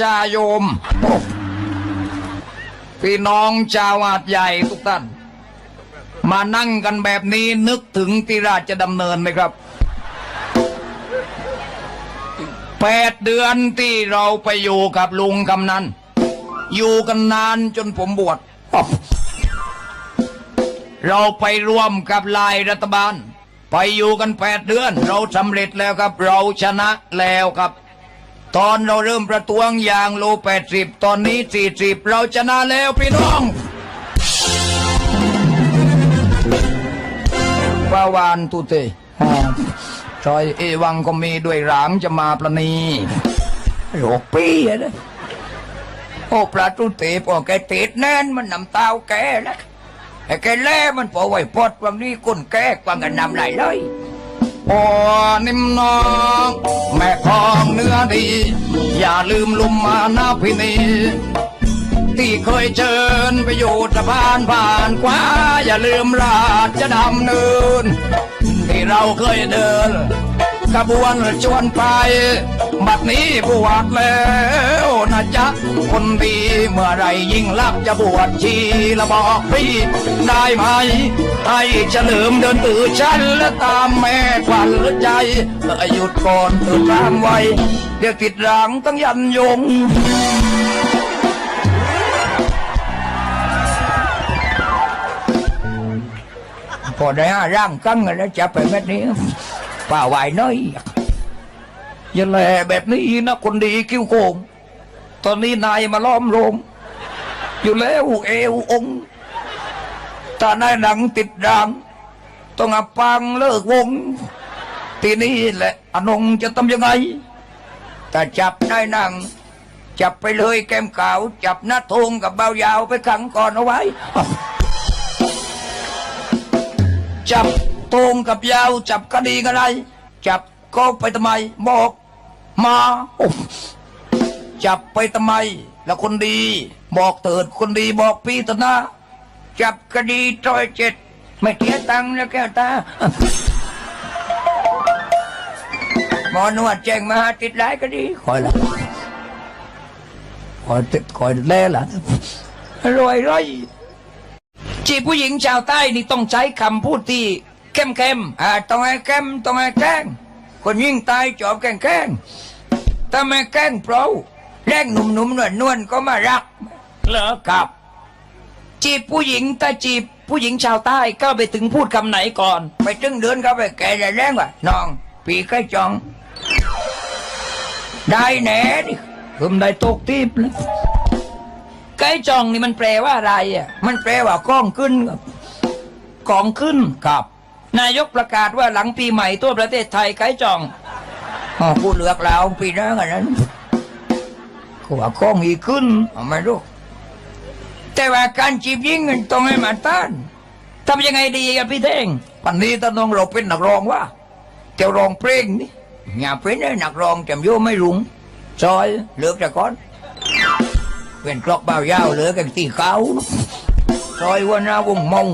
จาโยม พี่น้องชาวอาดใหญ่ทุกท่าน มานั่งกันแบบนี้นึกถึงที่ราชดำเนินไหมครับแปดเดือนที่เราไปอยู่กับลุงกำนันอยู่กันนานจนผมบวชเราไปร่วมกับลายรัฐบาล ไปอยู่กันแปดเดือน เราสำเร็จแล้วครับ เราชนะแล้วครับ ตอนเราเริ่มประท้วงอย่างโลแปดสิบตอนนี้สี่สิบเราชนะแล้วพี่น้องปาวานตุเตอ่าซอยเอวังก็มีด้วยหรางจะมาประนีโรคปีอะนะโอ้ปลาตุเตพอแกติดแน่นมันนำเต้าแกนะไอ้แกแล่มันพอไหวพอดวันนี้ก้นแกกว่างกันนำไหลเลย โอ้นิ่มน้อง แม่ของเนื้อดี อย่าลืมลุมมานาพินีที่เคยเชิญไปอยู่สะพานผ่านกว่า อย่าลืมราชดำเนิน ที่เราเคยเดินขบวนชวนไป บัดนี้บวชแล้วนะ คนดีเมื่อไรยิ่งลักจะบวชชีละบอกพี่ได้ไหม ให้เฉลิมเดินตื่นฉันและตามแม่ขวัญใจเอ่ยหยุดก่อนตื่นตามไวเดี๋ยวติดหลังต้องยันยงพอได้ห้าร่างกั้งแล้วจับไปแบบนี้ป่าไหวน้อยอย่าแลแบบนี้นะคนดีคิ้วโกง ตอนนี้นายมาล้อมโรมอยู่แล้วเอวองค์ถ้านายหนังติดดังต้องอับปังเลิกวง ทีนี้แหละอนงจะทำยังไง แต่จับนายหนัง จับไปเลยแก้มขาว จับหน้าทงกับเบายาวไปขังก่อนเอาไว้ จับตรงกับยาว จับคดีอะไรจับก็ไปทำไมบอกมาอ จับไปทำไม แล้วคนดี บอกเถิดคนดีบอกพี่ตนะ จับคดีจอยเจ็ด ไม่เสียตังค์แล้วแก้วตา หมอนวดแจ้งมาหาติดหลายคดีคอยละคอยติดคอยแล่ละรวยร้อยจีบผู้หญิงชาวใต้นี่ต้องใช้คำพูดที่เข้มเข้มอ่าต้องให้เข้มต้องให้แกล้งคนยิ่งตายจอบแกล้งแกล้งถ้าไม่แกล้งเปล่า แรงหนุ่มๆนวลนวลๆก็มารัก เหรอครับ จีบผู้หญิงถ้าจีบผู้หญิงชาวใต้ก็ไปถึงพูดคำไหนก่อน ไปถึงเดือนเขาไปแก่แรงว่ะน้องปีใกล้จอง ได้แหน่ดิผมได้ตกทิพย์เลยไก่จองนี่มันแปลว่าอะไรอะมันแปลว่ากล้องขึ้นครับกองขึ้นครับ นายกประกาศว่าหลังปีใหม่ทั่วประเทศไทยไก่จองอ๋อกูเลือกแล้วปีหน้ากันนั้น กูว่าก้องอีกขึ้นเอาไม่รู้แต่ว่าการจีบยิงมันต้องให้มาต้านทำยังไงดีกับพี่เท่งปันนี้ถ้าน้องเราเป็นนักร้องว่าเจ้าร้องเพลงนี่อย่าเป็นไอ้นักร้องจำโยไม่รุงซอยเลือกจากก่อนเป็นกลอกเบายาวเหลือกันตีเขาซอยวันนาวงมง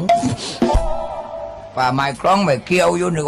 ป่าไม้คล้องไม่เกี่ยวอยู่หนึ่ง